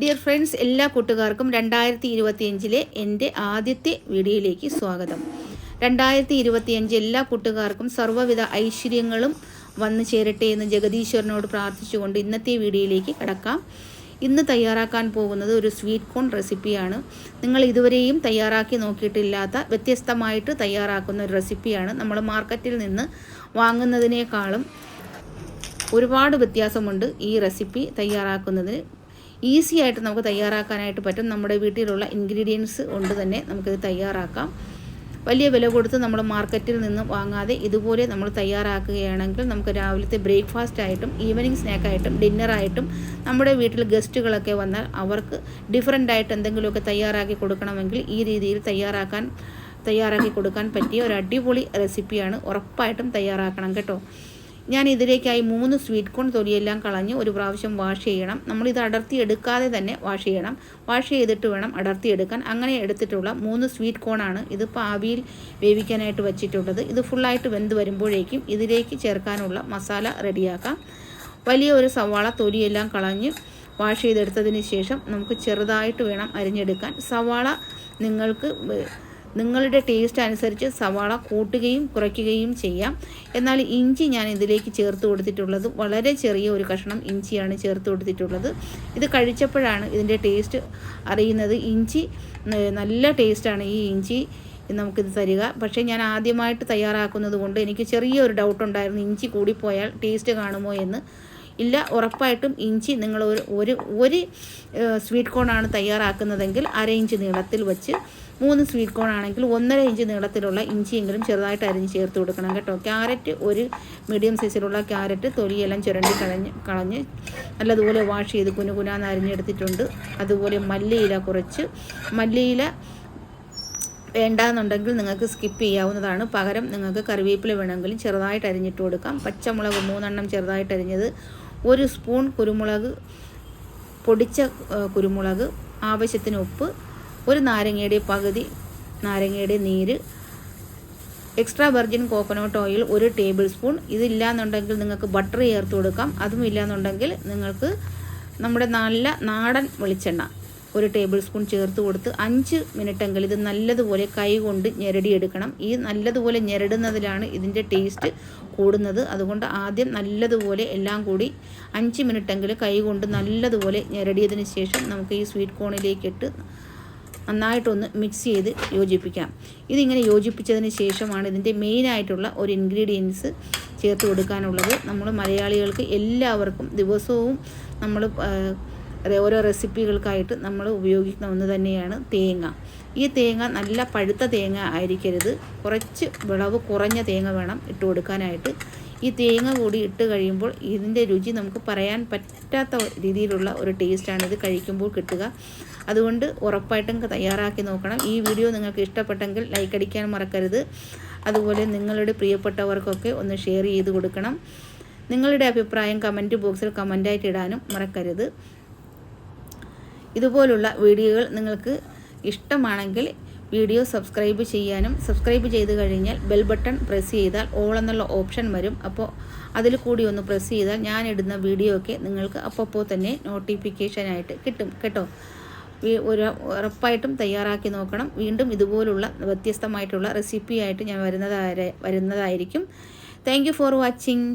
Dear friends എല്ലാ കൂട്ടുകാർക്കും രണ്ടായിരത്തി ഇരുപത്തിയഞ്ചിലെ എന്റെ ആദ്യത്തെ വീഡിയോയിലേക്ക് സ്വാഗതം. രണ്ടായിരത്തി ഇരുപത്തിയഞ്ച് എല്ലാ കൂട്ടുകാർക്കും സർവവിധ ഐശ്വര്യങ്ങളും വന്നു ചേരട്ടെ എന്ന് ജഗദീശ്വരനോട് പ്രാർത്ഥിച്ചുകൊണ്ട് ഇന്നത്തെ വീഡിയോയിലേക്ക് കിടക്കാം. ഇന്ന് തയ്യാറാക്കാൻ പോകുന്നത് ഒരു സ്വീറ്റ് കോൺ റെസിപ്പിയാണ്. നിങ്ങൾ ഇതുവരെയും തയ്യാറാക്കി നോക്കിയിട്ടില്ലാത്ത വ്യത്യസ്തമായിട്ട് തയ്യാറാക്കുന്ന ഒരു റെസിപ്പിയാണ് നമ്മൾ മാർക്കറ്റിൽ നിന്ന് വാങ്ങുന്നതിനേക്കാളും ഒരുപാട് വ്യത്യാസമുണ്ട് ഈ റെസിപ്പി തയ്യാറാക്കുന്നതിന്. ഈസി ആയിട്ട് നമുക്ക് തയ്യാറാക്കാനായിട്ട് പറ്റും. നമ്മുടെ വീട്ടിലുള്ള ഇൻഗ്രീഡിയൻസ് കൊണ്ട് തന്നെ നമുക്കിത് തയ്യാറാക്കാം. വലിയ വില കൊടുത്ത് നമ്മൾ മാർക്കറ്റിൽ നിന്ന് വാങ്ങാതെ ഇതുപോലെ നമ്മൾ തയ്യാറാക്കുകയാണെങ്കിൽ നമുക്ക് രാവിലത്തെ ബ്രേക്ക്ഫാസ്റ്റ് ആയിട്ടും ഈവനിങ് സ്നാക്കായിട്ടും ഡിന്നറായിട്ടും നമ്മുടെ വീട്ടിൽ ഗസ്റ്റുകളൊക്കെ വന്നാൽ അവർക്ക് ഡിഫറെന്റ് ആയിട്ട് എന്തെങ്കിലുമൊക്കെ തയ്യാറാക്കി കൊടുക്കണമെങ്കിൽ ഈ രീതിയിൽ തയ്യാറാക്കാൻ തയ്യാറാക്കി കൊടുക്കാൻ പറ്റിയ ഒരു അടിപൊളി റെസിപ്പിയാണ് ഉറപ്പായിട്ടും തയ്യാറാക്കണം കേട്ടോ. ഞാൻ ഇതിലേക്കായി മൂന്ന് സ്വീറ്റ് കോൺ തൊലിയെല്ലാം കളഞ്ഞ് ഒരു പ്രാവശ്യം വാഷ് ചെയ്യണം. നമ്മൾ ഇത് അടർത്തി എടുക്കാതെ തന്നെ വാഷ് ചെയ്യണം. വാഷ് ചെയ്തിട്ട് വേണം അടർത്തി എടുക്കാൻ അങ്ങനെ എടുത്തിട്ടുള്ള മൂന്ന് സ്വീറ്റ് കോണാണ് ഇതിപ്പോൾ ആവിയിൽ വേവിക്കാനായിട്ട് വെച്ചിട്ടുള്ളത്. ഇത് ഫുള്ളായിട്ട് വെന്ത് വരുമ്പോഴേക്കും ഇതിലേക്ക് ചേർക്കാനുള്ള മസാല റെഡിയാക്കാം. വലിയ ഒരു സവാള തൊലിയെല്ലാം കളഞ്ഞ് വാഷ് ചെയ്തെടുത്തതിന് ശേഷം നമുക്ക് ചെറുതായിട്ട് വേണം അരിഞ്ഞെടുക്കാൻ. സവാള നിങ്ങൾക്ക് നിങ്ങളുടെ ടേസ്റ്റ് അനുസരിച്ച് സവാള കൂട്ടുകയും കുറയ്ക്കുകയും ചെയ്യാം. എന്നാൽ ഇഞ്ചി ഞാൻ ഇതിലേക്ക് ചേർത്ത് കൊടുത്തിട്ടുള്ളത് വളരെ ചെറിയ ഒരു കഷ്ണം ഇഞ്ചിയാണ് ചേർത്ത് കൊടുത്തിട്ടുള്ളത്. ഇത് കഴിച്ചപ്പോഴാണ് ഇതിന്റെ ടേസ്റ്റ് അറിയുന്നത്. ഇഞ്ചി നല്ല ടേസ്റ്റാണ് ഈ ഇഞ്ചി നമുക്കിത് തരിക. പക്ഷേ ഞാൻ ആദ്യമായിട്ട് തയ്യാറാക്കുന്നത് കൊണ്ട് എനിക്ക് ചെറിയൊരു ഡൗട്ട് ഉണ്ടായിരുന്നു. ഇഞ്ചി കൂടിപ്പോയാൽ ടേസ്റ്റ് കാണുമോ എന്ന്. ഇല്ല. ഉറപ്പായിട്ടും ഇഞ്ചി നിങ്ങൾ ഒരു ഒരു ഒരു സ്വീറ്റ് കോണാണ് തയ്യാറാക്കുന്നതെങ്കിൽ അര ഇഞ്ച് നീളത്തിൽ വെച്ച് മൂന്ന് സ്വീറ്റ് കോൺ ആണെങ്കിൽ ഒന്നര ഇഞ്ച് നീളത്തിലുള്ള ഇഞ്ചിയെങ്കിലും ചെറുതായിട്ട് അരിഞ്ഞ് ചേർത്ത് കൊടുക്കണം കേട്ടോ. ക്യാരറ്റ് ഒരു മീഡിയം സൈസിലുള്ള ക്യാരറ്റ് തൊലിയെല്ലാം ചുരണ്ടി കളഞ്ഞ് കളഞ്ഞ് നല്ലതുപോലെ വാഷ് ചെയ്ത് കുനുകുനാന്ന് അരിഞ്ഞെടുത്തിട്ടുണ്ട്. അതുപോലെ മല്ലിയില കുറച്ച്. മല്ലിയില വേണ്ടാന്നുണ്ടെങ്കിൽ നിങ്ങൾക്ക് സ്കിപ്പ് ചെയ്യാവുന്നതാണ്. പകരം നിങ്ങൾക്ക് കറിവേപ്പില വേണമെങ്കിലും ചെറുതായിട്ട് അരിഞ്ഞിട്ട് കൊടുക്കാം. പച്ചമുളക് മൂന്നെണ്ണം ചെറുതായിട്ട് അരിഞ്ഞത് ഒരു സ്പൂൺ കുരുമുളക് പൊടിച്ച കുരുമുളക് ആവശ്യത്തിന് ഉപ്പ് ഒരു നാരങ്ങയുടെ പകുതി നാരങ്ങയുടെ നീര് എക്സ്ട്രാ വെർജിൻ കോക്കനട്ട് ഓയിൽ ഒരു ടേബിൾ സ്പൂൺ. ഇതില്ലാന്നുണ്ടെങ്കിൽ നിങ്ങൾക്ക് ബട്ടർ ചേർത്ത് കൊടുക്കാം. അതും ഇല്ലാന്നുണ്ടെങ്കിൽ നിങ്ങൾക്ക് നമ്മുടെ നല്ല നാടൻ വെളിച്ചെണ്ണ ഒരു ടേബിൾ സ്പൂൺ ചേർത്ത് കൊടുത്ത് അഞ്ച് മിനിറ്റെങ്കിലും ഇത് നല്ലതുപോലെ കൈ കൊണ്ട് ഞെരടിയെടുക്കണം. ഈ നല്ലതുപോലെ ഞെരടുന്നതിലാണ് ഇതിന്റെ ടേസ്റ്റ് കൂടുന്നത്. അതുകൊണ്ട് ആദ്യം നല്ലതുപോലെ എല്ലാം കൂടി അഞ്ച് മിനിറ്റെങ്കിലും കൈ കൊണ്ട് നല്ലതുപോലെ ഞെരടിയതിന് ശേഷം നമുക്ക് ഈ സ്വീറ്റ് കോണിലേക്കിട്ട് നന്നായിട്ടൊന്ന് മിക്സ് ചെയ്ത് യോജിപ്പിക്കാം. ഇതിങ്ങനെ യോജിപ്പിച്ചതിന് ശേഷമാണ് ഇതിന്റെ മെയിനായിട്ടുള്ള ഒരു ഇൻഗ്രീഡിയൻസ് ചേർത്ത് കൊടുക്കാനുള്ളത്. നമ്മൾ മലയാളികൾക്ക് എല്ലാവർക്കും ദിവസവും നമ്മൾ ഓരോ റെസിപ്പികൾക്കായിട്ട് നമ്മൾ ഉപയോഗിക്കുന്ന ഒന്ന് തന്നെയാണ് തേങ്ങ. ഈ തേങ്ങ നല്ല പഴുത്ത തേങ്ങ ആയിരിക്കരുത്. കുറച്ച് വിളവ് കുറഞ്ഞ തേങ്ങ വേണം ഇട്ട് കൊടുക്കാനായിട്ട്. ഈ തേങ്ങ കൂടി ഇട്ട് കഴിയുമ്പോൾ ഇതിന്റെ രുചി നമുക്ക് പറയാൻ പറ്റാത്ത രീതിയിലുള്ള ഒരു ടേസ്റ്റാണ് ഇത് കഴിക്കുമ്പോൾ കിട്ടുക. അതുകൊണ്ട് ഉറപ്പായിട്ടും തയ്യാറാക്കി നോക്കണം. ഈ വീഡിയോ നിങ്ങൾക്ക് ഇഷ്ടപ്പെട്ടെങ്കിൽ ലൈക്ക് അടിക്കാൻ മറക്കരുത്. അതുപോലെ നിങ്ങളുടെ പ്രിയപ്പെട്ടവർക്കൊക്കെ ഒന്ന് ഷെയർ ചെയ്ത് കൊടുക്കണം. നിങ്ങളുടെ അഭിപ്രായം കമന്റ് ബോക്സിൽ കമന്റായിട്ട് ഇടാനും മറക്കരുത്. ഇതുപോലുള്ള വീഡിയോകൾ നിങ്ങൾക്ക് ഇഷ്ടമാണെങ്കിൽ വീഡിയോ സബ്സ്ക്രൈബ് ചെയ്യാനും സബ്സ്ക്രൈബ് ചെയ്ത് കഴിഞ്ഞാൽ ബെൽ ബട്ടൺ പ്രസ് ചെയ്താൽ ഓൾ എന്നുള്ള ഓപ്ഷൻ വരും. അപ്പോൾ അതിൽ കൂടി ഒന്ന് പ്രസ് ചെയ്താൽ ഞാൻ ഇടുന്ന വീഡിയോ ഒക്കെ നിങ്ങൾക്ക് അപ്പോൾ തന്നെ നോട്ടിഫിക്കേഷനായിട്ട് കിട്ടും കേട്ടോ. ഒരു ഉറപ്പായിട്ടും തയ്യാറാക്കി നോക്കണം. വീണ്ടും ഇതുപോലുള്ള വ്യത്യസ്തമായിട്ടുള്ള റെസിപ്പിയായിട്ട് ഞാൻ വരുന്നതായ വരുന്നതായിരിക്കും. Thank for watching